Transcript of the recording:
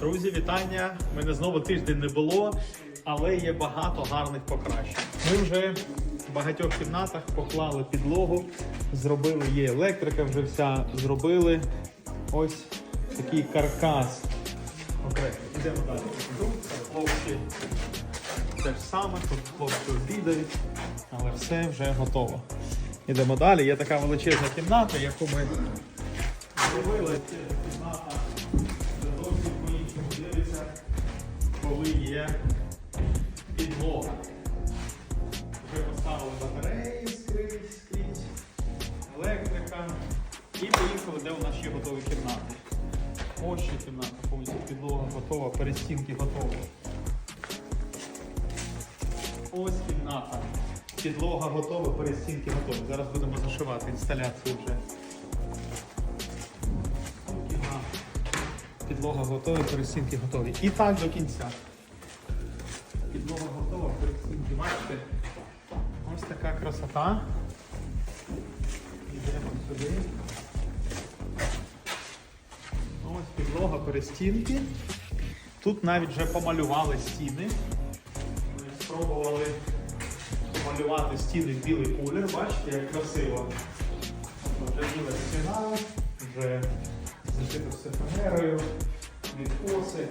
Друзі, вітання! Мене знову тиждень не було, але є багато гарних покращень. Ми вже в багатьох кімнатах поклали підлогу, зробили, є електрика, вже вся зробили. Ось такий каркас. Окремо. Ідемо далі. Хлопці те ж саме, тут хлопці обідають, але все вже готово. Ідемо далі. Є така величезна кімната, яку ми зробили. Це коли є підлога. Вже поставили батареї скрізь, скрізь, електрика. І поїхали, де у нас ще готові кімнати. Ось ще кімната, повністю підлога готова, перестінки готові. Ось кімната. Підлога готова, перестінки готові. Зараз будемо зашивати інсталяцію вже. Підлога готова, перестінки готові. І так до кінця. Підлога готова, перестінки. Бачите? Ось така красота. Йдемо сюди. Ось підлога, перестінки. Тут навіть вже помалювали стіни. Ми спробували помалювати стіни в білий колір. Бачите, як красиво. Вже біла стіна, вже зашито все фанерою, відкоси.